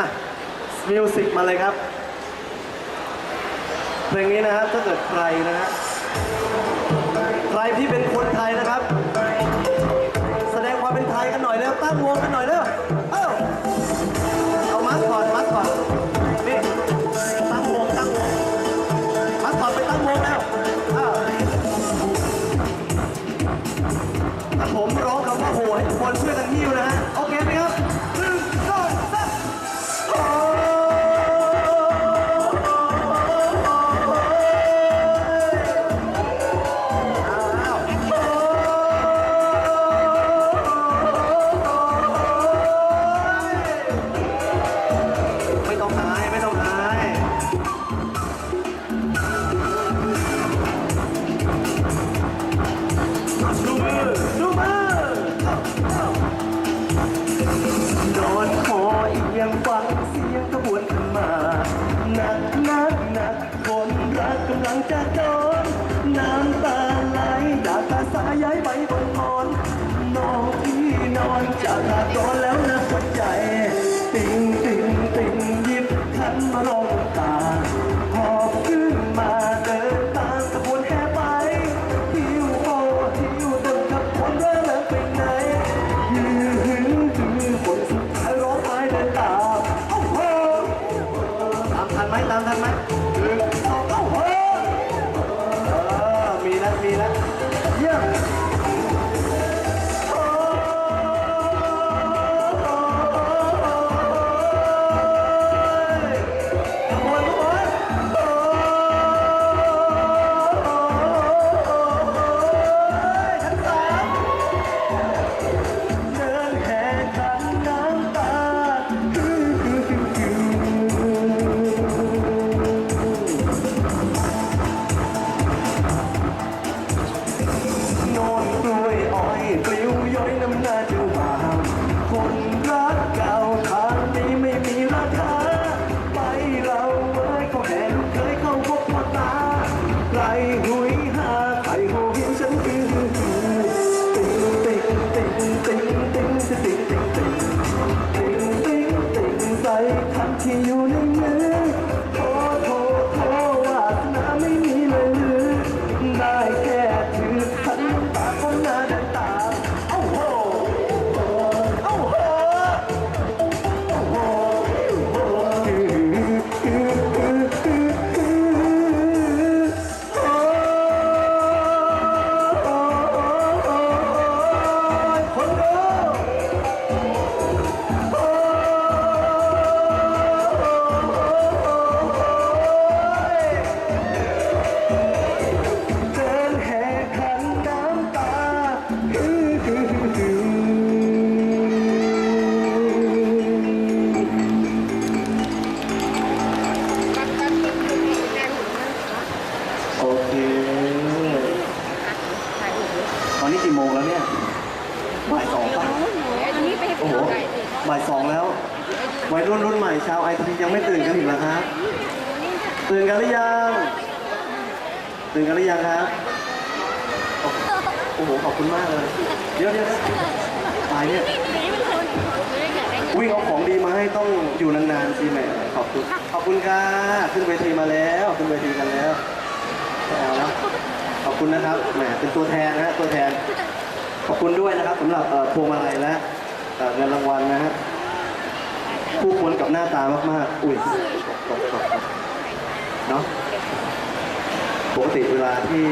อะมิวสิกมาเลยครับ เพลงนี้นะฮะถ้าเกิดใครนะฮะใครที่เป็นคนไทยนะครับ แสดงความเป็นไทยกันหน่อยแล้วตั้งวงกันหน่อยเร็วเอ้าเอามัสก่อนมัสก่อนนี่ตั้งวงตั้งวงมัสก่อนไปตั้งวงแล้วอ้าวถ้าผมร้องคำว่าโหให้ทุกคนช่วยกันหิ้วนะฮะ ลังจะโดนน้ำตาไหลจากตาสายย้ายไปบนมอนนอนที่นอนจากลาก่อนแล้วนะหัวใจติงติงติงหยิบขันมาลงตาหอบขึ้นมาเดินตามขบวนแห่ไปหิวโอหิวจนกับคนเริ่มแล้วไปไหนยืนหือหือคนสุดท้ายร้องไห้เดินตามโอ้โหตามทันไหมตามทันไหม บ่ายสองแล้ววัยรุ่นรุ่นใหม่ชาวไอทียังไม่ตื่นกันอีกเหรอครับตื่นกันหรือยังตื่นกันหรือยังครับโอ้โหขอบคุณมากเลยเดี๋ยวเดี๋ยวตายเนี่ยวิ่งเอาของดีมาให้ต้องอยู่นานๆสิแหม่ขอบคุณขอบคุณค่ะขึ้นเวทีมาแล้วขึ้นเวทีกันแล้วเอาแล้วขอบคุณนะครับแหมเป็นตัวแทนนะฮะตัวแทน ขอบคุณด้วยนะครับสำหรับพวงมาลัยและ เงินรางวัลนะฮะคู่ควรกับหน้าตามากๆ อุ้ยตกตกตกเนาะปกติเวลาที่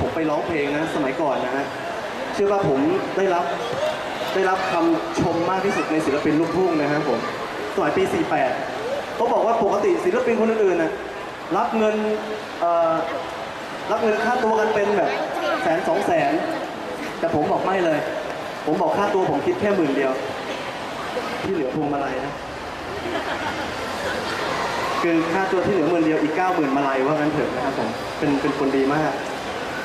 ผมไปร้องเพลงนะ สมัยก่อนนะฮะเชื่อว่าผมได้รับได้รับคำชมมากที่สุดในศิลปินลูกทุ่งนะครับผมสมัยปี 48เขาบอกว่าปกติศิลปินคนอื่นๆนะรับเงินรับเงินค่าตัวกันเป็นแบบแสนสองแสน แต่ผมบอกไม่เลย ผมบอกค่าตัวผมคิดแค่หมื่นเดียว ที่เหลือพวงมาลัยนะ คือค่าตัวที่เหลือหมื่นเดียวอีกเก้าหมื่นมาลัยว่างั้นเถอะนะครับผมเป็นเป็นคนดีมาก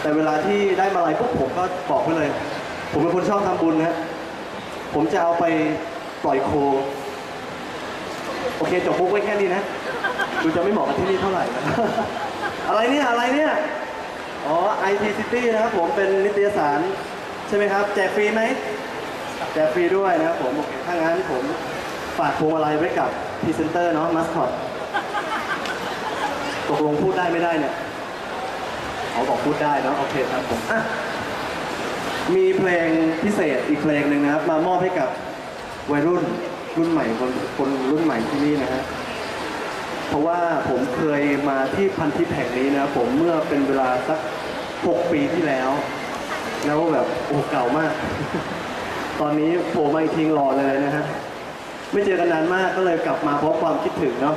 แต่เวลาที่ได้มาลัยปุ๊บผมก็บอกไว้เลย ผมเป็นคนชอบทำบุญนะผมจะเอาไปปล่อยโค โอเคจบมุกไว้แค่นี้นะดูจะไม่เหมาะกับที่นี่เท่าไหร่นะอะไรเนี่ยอะไรเนี่ยอ๋อ IT City นะครับผมเป็นนิตยสาร ช่ไหมครับแจกฟรีไหมแจกฟรีด้วยนะครับผมโอเคถ้างั้นผมฝากพวงมาลัยไว้กับพรีเซนเตอร์เนาะมัสคอตตกลงพูดได้ไม่ได้เนี่ยเขาบอกพูดได้เนาะโอเคครับผมอะมีเพลงพิเศษอีกเพลงหนึ่งนะครับ มามอบให้กับวัยรุ่นรุ่นใหม่คนคนรุ่นใหม่ที่นี่นะฮะเพราะว่าผมเคยมาที่พันทิพย์แห่งนี้นะครับผมเมื่อเป็นเวลาสัก 6 ปีที่แล้ว แล้วแบบโอ้เก่ามาก ตอนนี้โผล่มาอีกทีหล่อเลยนะฮะ ไม่เจอกันนานมากก็เลยกลับมาเพราะความคิดถึงเนาะ